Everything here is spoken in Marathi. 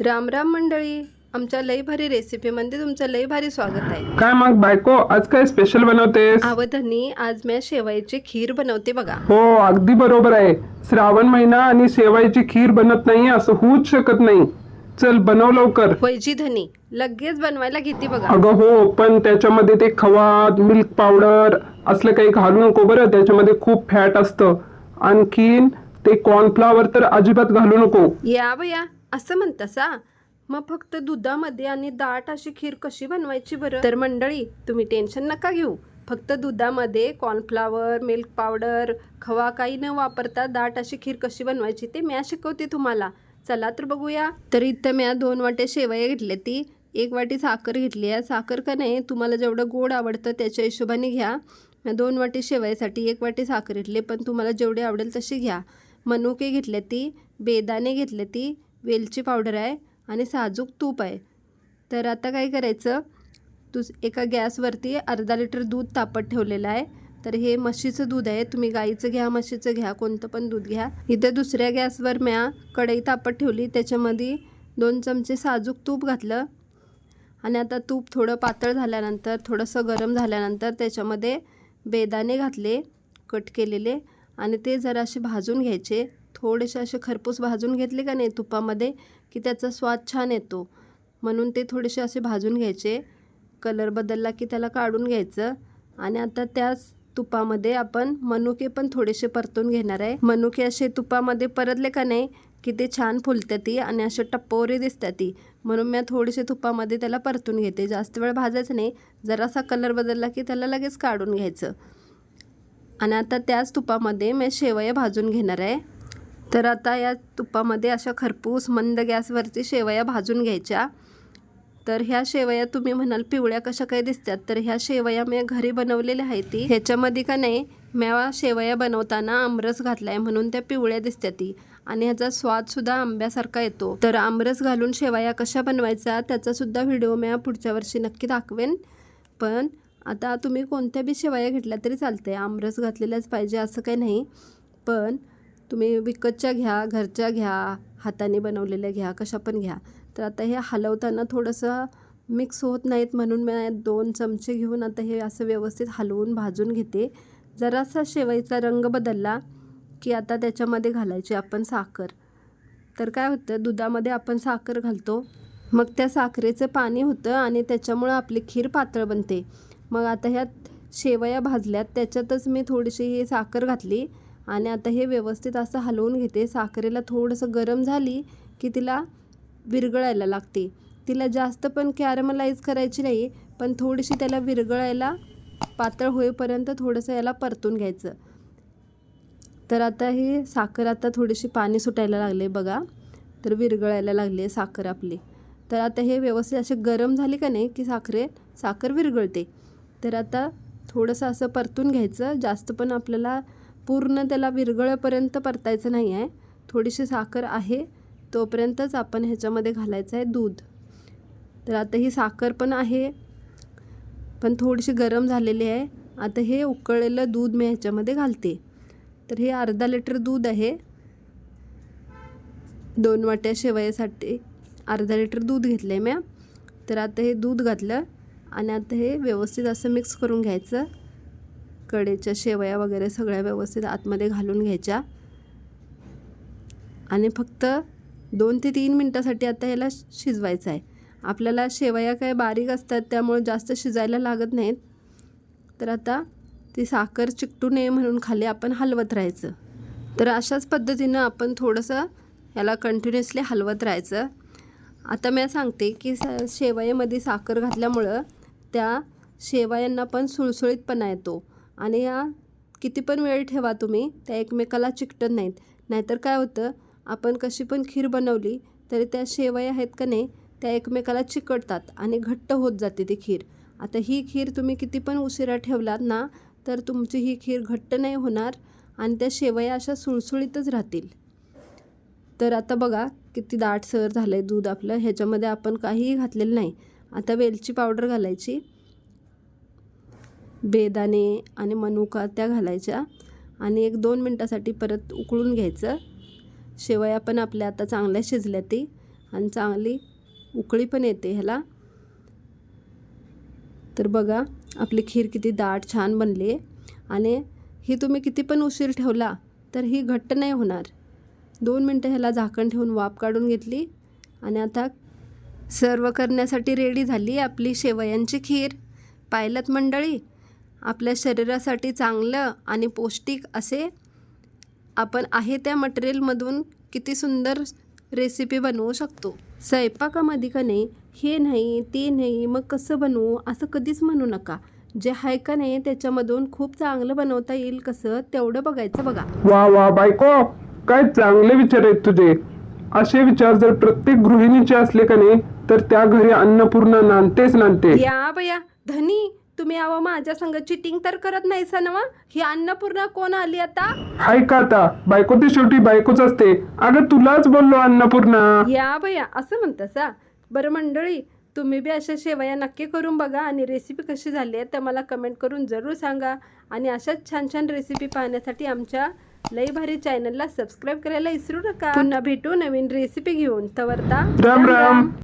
राम राम मंडळी आमच्या लई भारी रेसिपीमध्ये तुमचं लई भारी स्वागत आहे. काय मग बायको आज काय स्पेशल बनवतेस? आवधनी आज मी शेवायची खीर बनवते बघा. हो अगदी बरोबर आहे. श्रावण महिना आणि शेवायची खीर बनत नाही असं होऊच शकत नाही. चल बनव लवकर. वैजी धनी लगेच बनवायला घेते बघा. अगं हो पण त्याच्यामध्ये ते खवा मिल्क पावडर असलं काही घालू नको बरं. त्याच्यामध्ये खूप फॅट असतं. आणखीन ते कॉर्नफ्लावर तर अजिबात घालू नको. या बया असं म्हणतासा? मग फक्त दुधामध्ये आणि दाट अशी खीर कशी बनवायची बरं? तर मंडळी तुम्ही टेन्शन नका घेऊ. फक्त दुधामध्ये कॉर्नफ्लावर मिल्क पावडर खवा काही न वापरता दाट अशी खीर कशी बनवायची ते म्या शिकवते तुम्हाला. चला तर बघूया. तर इथं म्या दोन वाटे शेवया घेतल्या ती. एक वाटी साखर घेतली आहे. साखर का नाही तुम्हाला जेवढं गोड आवडतं त्याच्या हिशोबाने घ्या. म्या दोन वाटी शेवयासाठी एक वाटी साखर घेतली पण तुम्हाला जेवढी आवडेल तशी घ्या. मनुके घेतले ती बेदाणे घेतले ती वेलची पावडर आहे आणि साजूक तूप आहे. तर आता काय करायचं? तू एका गॅसवरती अर्धा लिटर दूध तापत ठेवलेलं आहे. तर हे म्हशीचं दूध आहे. तुम्ही गाईचं घ्या म्हशीचं घ्या कोणतं पण दूध घ्या. इथं दुसऱ्या गॅसवर म्या कढई तापत ठेवली. त्याच्यामध्ये दोन चमचे साजूक तूप घातलं. आणि आता तूप थोडं पातळ झाल्यानंतर थोडंसं गरम झाल्यानंतर त्याच्यामध्ये बेदाणे घातले कट केलेले. आणि ते जरा असे भाजून घ्यायचे. थोडेसे असे खरपूस भाजून घेतले का नाही तुपामध्ये की त्याचा स्वाद छान येतो. म्हणून ते थोडेसे असे भाजून घ्यायचे. कलर बदलला की त्याला काढून घ्यायचं. आणि आता त्याच तुपामध्ये आपण मनुके पण थोडेसे परतून घेणार आहे. मनुके असे तुपामध्ये परतले का नाही की ते छान फुलतात ती आणि असे टप्पोरे दिसतात ती म्हणून मी थोडेसे तुपामध्ये त्याला परतून घेते. जास्त वेळ भाजायचं नाही. जरासा कलर बदलला की त्याला लगेच काढून घ्यायचं. आणि आता त्याच तुपामध्ये मी शेवया भाजून घेणार आहे. तर आता या तुपामध्ये अशा खरपूस मंद गॅसवरती शेवया भाजून घ्यायच्या. तर ह्या शेवया तुम्ही म्हणाल पिवळ्या कशा काय दिसतात? तर ह्या शेवया मी घरी बनवलेल्या आहेत ती. ह्याच्यामध्ये का नाही म्या शेवया बनवताना आमरस घातलाय म्हणून त्या पिवळ्या दिसतात ती. आणि ह्याचा स्वादसुद्धा आंब्यासारखा येतो. तर आमरस घालून शेवया कशा बनवायचा त्याचासुद्धा व्हिडिओ मी पुढच्या वर्षी नक्की दाखवेन. पण आता तुम्ही कोणत्या बी शेवया घेतल्या तरी चालते आमरस घातलेल्याच पाहिजे असं काही नाही. पण तुम्ही विकतच्या घ्या घरच्या घ्या हाताने बनवलेल्या घ्या कशा पण घ्या. तर आता हे हलवताना थोडंसं मिक्स होत नाहीत म्हणून मी दोन चमचे घेऊन आता हे असं व्यवस्थित हलवून भाजून घेते. जरासा शेवईचा रंग बदलला की आता त्याच्यामध्ये घालायची आपण साखर. तर काय होतं दुधामध्ये आपण साखर घालतो. मग त्या साखरेचं पाणी होतं आणि त्याच्यामुळं आपली खीर पातळ बनते. मग आता ह्यात शेवया भाजल्यात त्याच्यातच मी थोडीशी ही साखर घातली. आणि आता हे व्यवस्थित असं हलवून घेते. साखरेला थोडंसं गरम झाली की तिला विरघळायला लागते. तिला जास्त पण कॅरमलाईज करायची नाही पण थोडीशी त्याला विरघळायला पातळ होईपर्यंत थोडंसं याला परतून घ्यायचं. तर आता ही साखर आता थोडीशी पाणी सुटायला लागले बघा. तर विरघळायला लागली आहे साखर आपली. तर आता हे व्यवस्थित असे गरम झाले का नाही की साखरे साखर विरघळते. तर आता थोडंसं असं परतून घ्यायचं. जास्त पण आपल्याला पूर्ण त्याला विरगळपर्यंत परतायचं नाही आहे थोडीशी साखर आहे तोपर्यंतच आपण ह्याच्यामध्ये घालायचं आहे दूध. तर आता ही साखर पण आहे पण थोडीशी गरम झालेली आहे. आता हे उकळलेलं दूध मी ह्याच्यामध्ये घालते. तर हे अर्धा लिटर दूध आहे. दोन वाट्या शेवयासाठी अर्धा लिटर दूध घेतलं आहे म्या तर आता हे दूध घातलं आणि आता हे व्यवस्थित असं मिक्स करून घ्यायचं. कडेच्या शेवया वगैरे सगळ्या व्यवस्थित आतमध्ये घालून घ्यायच्या. आणि फक्त दोन ते तीन मिनटासाठी आता ह्याला शिजवायचं आहे. आपल्याला शेवया काय बारीक असतात त्यामुळे जास्त शिजायला लागत नाहीत. तर आता ती साखर चिकटू नये म्हणून खाली आपण हलवत राहायचं. तर अशाच पद्धतीनं आपण थोडंसं ह्याला कंटिन्युअसली हलवत राहायचं. आता मी सांगते की शेवयामध्ये साखर घातल्यामुळं त्या शेवयांना पण सुळसुळीतपणा येतो. आणि या किती पण वेळ ठेवा तुम्ही त्या एकमेकाला चिकटत नाहीत. नाहीतर काय होतं आपण कशी पण खीर बनवली तरी त्या शेवया आहेत का नाही त्या एकमेकाला चिकटतात आणि घट्ट होत जाते ती खीर. आता ही खीर तुम्ही किती पण उशिरा ठेवलात ना तर तुमची ही खीर घट्ट नाही होणार आणि त्या शेवया अशा सुळसुळीतच राहतील. तर आता बघा किती दाटसर झालं आहे दूध आपलं ह्याच्यामध्ये आपण काहीही घातलेलं नाही. आता वेलची पावडर घालायची. बेदाणे आणि मनुका त्या घालायच्या आणि एक दोन मिनटासाठी परत उकळून घ्यायचं. शेवया पण आपल्या आता चांगल्या शिजल्या ती आणि चांगली उकळी पण येते ह्याला. तर बघा आपली खीर किती दाट छान बनली आहे. आणि ही तुम्ही किती पण उशीर ठेवला तर ही घट्ट नाही होणार. दोन मिनटं ह्याला झाकण ठेवून वाफ काढून घेतली आणि आता सर्व करण्यासाठी रेडी झाली आपली शेवयांची खीर. पायलत मंडळी? आपल्या शरीरासाठी चांगलं आणि पौष्टिक असे आपण आहे त्या मटेरियलमधून किती सुंदर रेसिपी बनवू शकतो. स्वयंपाकामध्ये का नाही हे नाही ते नाही मग कसं बनवू असं कधीच म्हणू नका. जे आहे का नाही त्याच्यामधून खूप चांगलं बनवता येईल कसं तेवढं बघायचं बघा. वा वा बायको काय चांगले विचार आहेत तुझे. असे विचार जर प्रत्येक गृहिणीचे असले का नाही तर त्या घरी अन्नपूर्णा नांदतेच नांदते. या बया धनी तुम्ही अहो माझ्या संग. चिटिंग तर करत नाही नवा ही अन्नपूर्णा कोण आली आता? हाय का आता बायको ते शेवटी बायकोच असते. अगं तुलाच बोललो अन्नपूर्णा. या बया असं म्हणतासा? बरं मंडळी तुम्ही बी अशा शेवया नक्की करून बघा आणि रेसिपी कशी झाली आहे तर मला कमेंट करून जरूर सांगा. आणि अशाच छान छान रेसिपी पाहण्यासाठी आमच्या लई भारी चॅनलला सबस्क्राईब करायला विसरू नका. पुन्हा भेटू नवीन रेसिपी घेऊन. तवरता. राम राम.